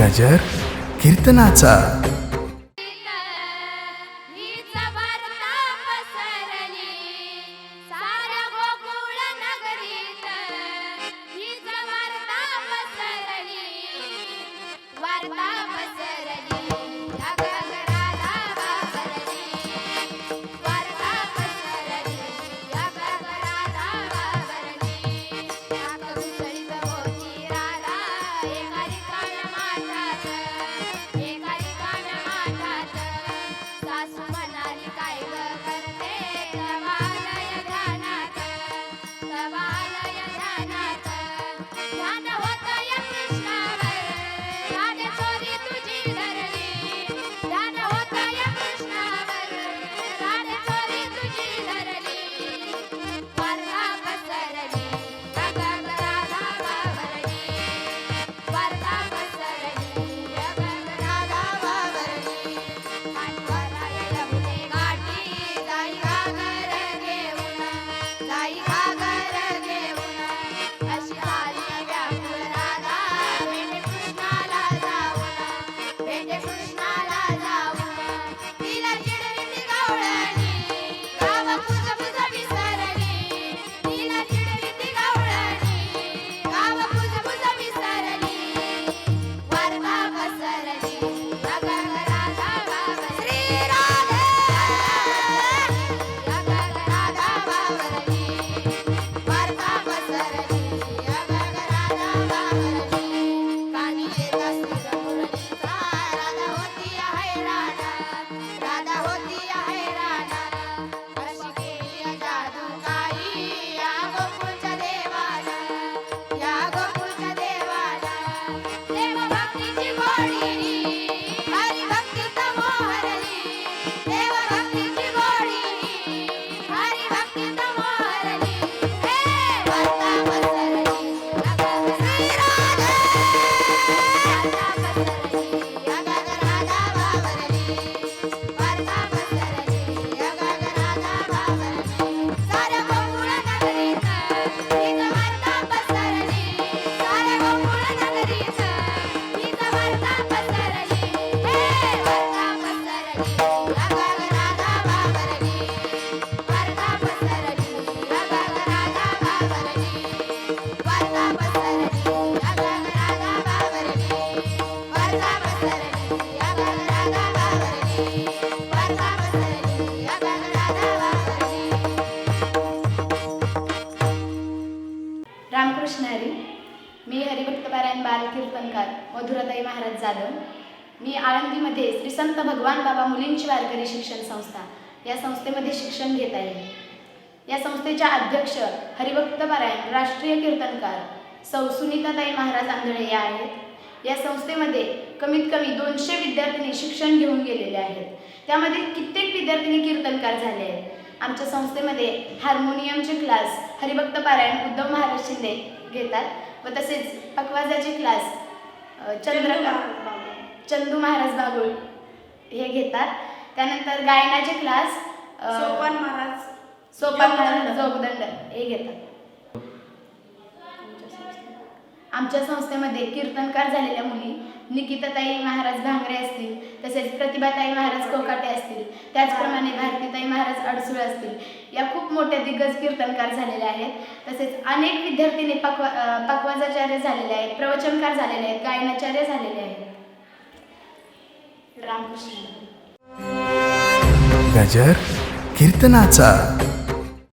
गजर कीर्तनाचा. वाचणारी मी हरिभक्तपारायण बालकीर्तनकार मधुराताई महाराज जाधव. मी आळंदीमध्ये श्री संत भगवान बाबा मुलींची वारकरी शिक्षण संस्था या संस्थेमध्ये शिक्षण घेत आहे. या संस्थेच्या अध्यक्ष हरिभक्तपारायण राष्ट्रीय कीर्तनकार सौ सुनीताताई महाराज आंधळे या आहेत. या संस्थेमध्ये कमीत कमी दोनशे विद्यार्थिनी शिक्षण घेऊन गेलेले आहेत. त्यामध्ये कित्येक विद्यार्थिनी कीर्तनकार झाले आहेत. आमच्या संस्थेमध्ये हार्मोनियमचे क्लास हरिभक्त पारायण उद्धव महाराज शिंदे घेतात. व तसेच पकवाजाचे क्लास अ, चंद्रकांत चंदू महाराज बागुळ हे घेतात. त्यानंतर गायनाचे क्लास सोपान महाराज सोपान. महाराज जोगदंड हे घेतात. आमच्या संस्थेमध्ये कीर्तनकार झालेल्या मुली निकिताताई महाराज भांगरे असतील तसेच प्रतिभाताई महाराज कोकाटे असतील त्याचप्रमाणे भारतीताई महाराज अडसूळ असतील या खूप मोठ्या दिग्गज कीर्तनकार झालेल्या आहेत. तसेच अनेक विद्यार्थीने पक्वा अ, झालेले आहेत प्रवचनकार झालेले आहेत गायनाचार्य झालेले आहेत. रामकृष्ण. गजर कीर्तनाचा.